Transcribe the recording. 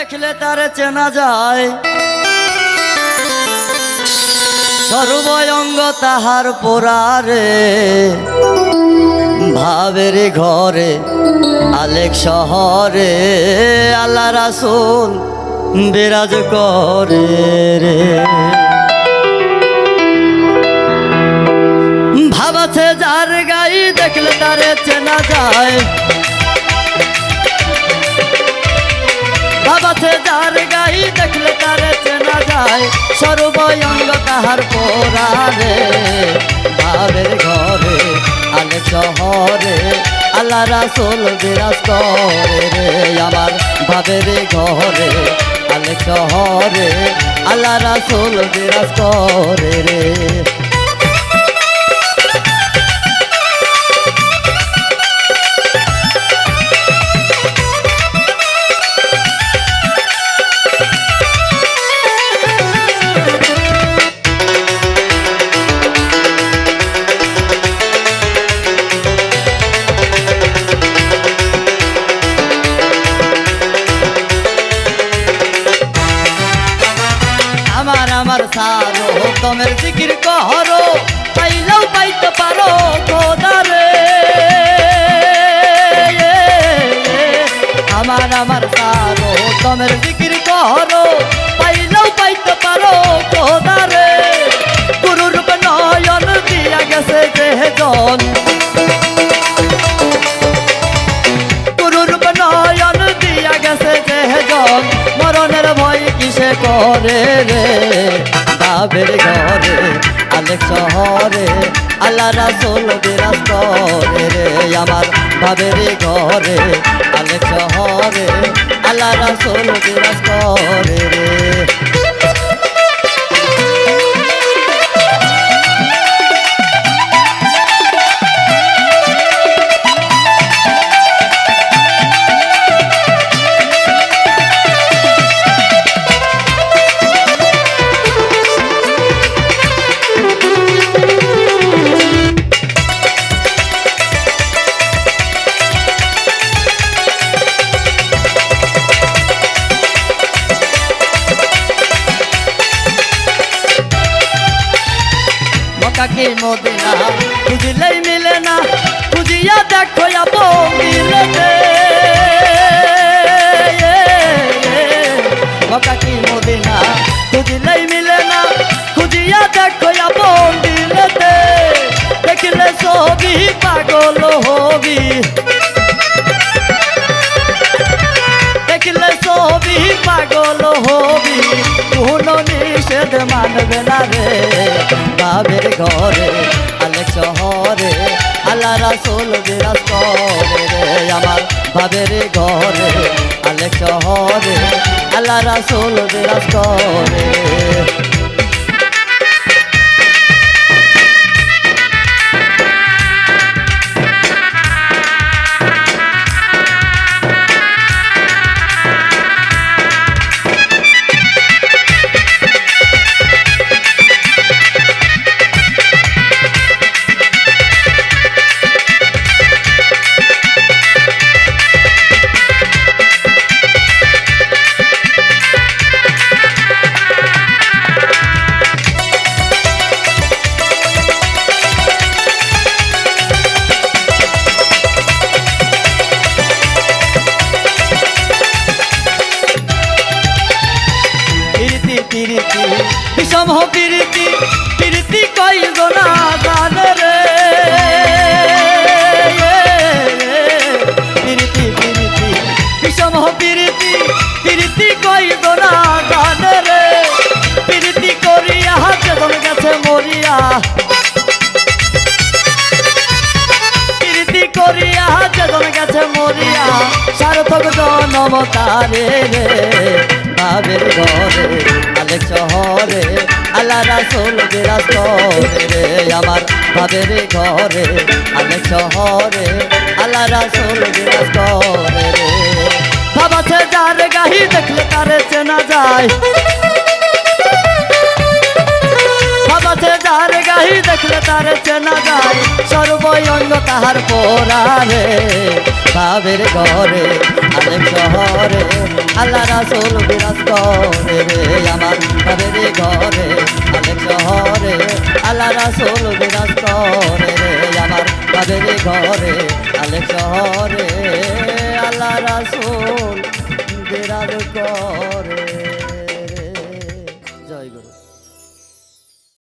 দেখলে তারে চেনা যায়। সর্বয়ঙ্গ তাহার পোড়ারে। ভাবের ঘরে, আলেক শহরে, আল্লাহ রাসুল বিরাজ করে রে। ভাবাছে যার গাই দেখলে তারে চেনা যায়। যায় সর্বয়ঙ্গ তাহার পোড়ারে ভাবের ঘরে, আলে শহরে, আল্লাহ রাসুল বিরাজ করে রে। আমার ভাবের ঘরে, আলে শহরে, আল্লাহ রাসুল বিরাজ করে রে। তোমের জিকির কহরো পাইলেও পাইতে পারো খোদারে। আমার আমার সারো তোমের জিকির কহরো পাইলেও পাইতে পারো খোদারে। গুরুরূপ নয়ন দিয়া গেছে যেজন করে রে? বাবের ঘরে, আলেক শহরে আল্লাহ রাসুল বিরাজ করে রে আমার বাবের ঘরে, আলেক শহরে আল্লাহ রাসুল বিরাজ করে রে। মকাকে মদিনা খুঁজলেই মিলে না খুঁজিয়া দেখো আপো মিলে মকাকে মদিনা খুঁজলেই মিলে না খুঁজিয়া দেখো মিলেতে দেখলে ছবি পাগল হবি দেখলে ছবি পাগল হবি কোনো নিষেধ মানবে না রে বাবের ঘরে আলেক শহরে আল্লাহ রাসুল আমার বাবের ঘরে। আলেক শহরে আল্লাহ রাসুল বিষম প্রীতি প্রীতি কইব না জানে রে। প্রীতি প্রীতি, বিষম প্রীতি প্রীতি কইব না জানে রে। প্রীতি করিয়া যেদন গেছে মরিয়া। করিয়া যেদন গেছে মরিয়া। সার্থক জনম রে বাবের ঘরে। আল্লাহ রাসুল বিরাজ করে আমার বাবের ঘরে আমি শহরে। আল্লাহ রাসুল বিরাজ করে বাবা সে যার গাহি দেখলে তারে চেনা যায়। যার গাহি দেখলে তারে চেনা যায় সর্বয়ঙ্গ তাহার পোড়ারে বাবের ঘরে আলেক শহরে, আল্লাহ রাসুল বিরাজ করে রে আমার বাবের ঘরে। আলেক শহরে, আল্লাহ রাসুল বিরাজ করে রে আমার বাবের ঘরে। আলেক শহরে, আল্লাহ রাসুল বিরাজ করে